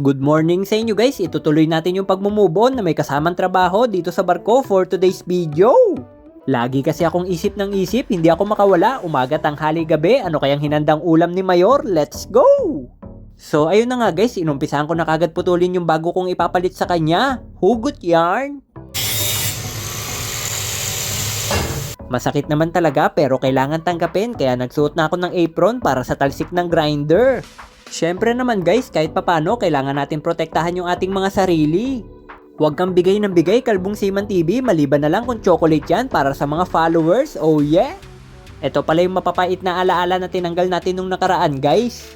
Good morning sa inyo guys. Itutuloy natin yung pagmumove on na may kasamang trabaho dito sa barko for today's video. Lagi kasi akong isip ng isip, hindi ako makawala. Umaga, tanghali, gabi, ano kayang hinandang ulam ni Mayor? Let's go! So ayun na nga guys, inumpisahan ko na kagad putulin yung bago kong ipapalit sa kanya. Hugot yarn! Masakit naman talaga pero kailangan tanggapin kaya nagsuot na ako ng apron para sa talsik ng grinder. Syempre naman guys, kahit papano kailangan natin protektahan yung ating mga sarili. Huwag kang bigay ng bigay kalbong Siman TV maliban na lang kung chocolate yan para sa mga followers, oh yeah! Ito pala yung mapapait na alaala na tinanggal natin nung nakaraan guys.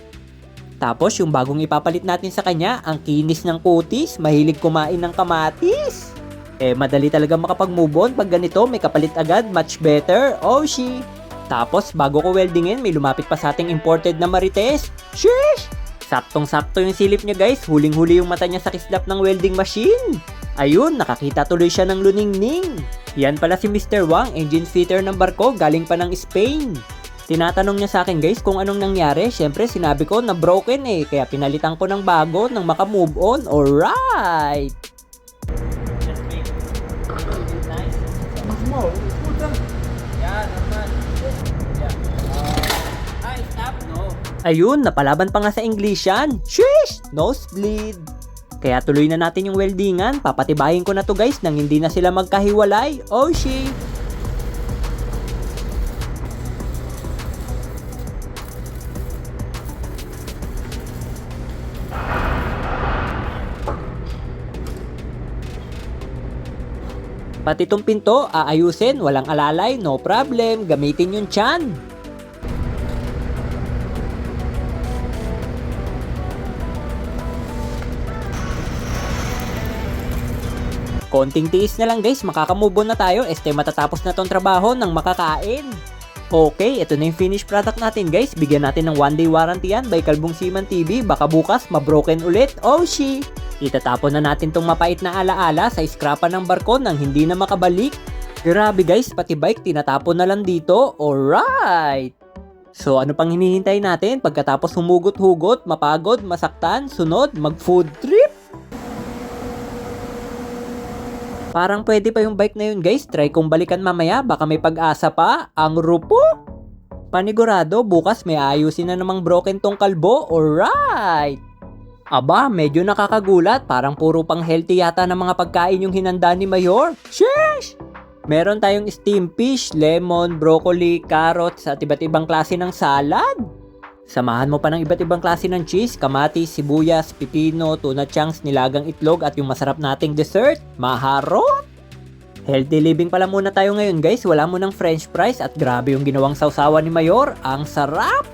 Tapos yung bagong ipapalit natin sa kanya, ang kinis ng kutis, mahilig kumain ng kamatis. Eh, madali talaga makapag-move on pag ganito, may kapalit agad, much better, oh she. Tapos, bago ko weldingin, may lumapit pa sa ating imported na marites. Sheesh! Saktong-sakto yung silip niya guys, huling-huli yung mata niya sa kislap ng welding machine. Ayun, nakakita tuloy siya ng luningning. Yan pala si Mr. Wang, engine fitter ng barko, galing pa ng Spain. Tinatanong niya sa akin guys kung anong nangyari. Siyempre sinabi ko na broken eh. Kaya pinalitan ko ng bago nang makamove on. Alright! Ayun, napalaban pa nga sa English yan. Sheesh! Nosebleed! Kaya tuloy na natin yung weldingan. Papatibayin ko na to guys nang hindi na sila magkahiwalay. Oh shit! Pati tong pinto, aayusin, walang alalay, no problem, gamitin yung chan. Konting tiis na lang guys, makakamove on na tayo, este matatapos na tong trabaho ng makakain. Okay, ito na yung finished product natin guys. Bigyan natin ng one day warranty yan by Kalbong Siman TV. Baka bukas mabroken ulit. Oh she! Itatapon na natin tong mapait na alaala sa scrapan ng barko nang hindi na makabalik. Grabe guys, pati bike tinatapon na lang dito. Alright! So ano pang hinihintay natin pagkatapos humugot-hugot, mapagod, masaktan, sunod, mag-food trip? Parang pwede pa yung bike na yun guys. Try kong balikan mamaya. Baka may pag-asa pa. Ang rupo. Panigurado, bukas may ayusin na namang broken tong kalbo. Alright! Aba, medyo nakakagulat. Parang puro pang healthy yata ng mga pagkain yung hinanda ni Mayor. Sheesh! Meron tayong steamed fish, lemon, broccoli, carrots at iba't ibang klase ng salad. Samahan mo pa ng iba't ibang klase ng cheese, kamatis, sibuyas, pipino, tuna chunks, nilagang itlog at yung masarap nating dessert, maharot! Healthy living pala muna tayo ngayon guys, wala mo ng french fries at grabe yung ginawang sausawan ni Mayor, ang sarap!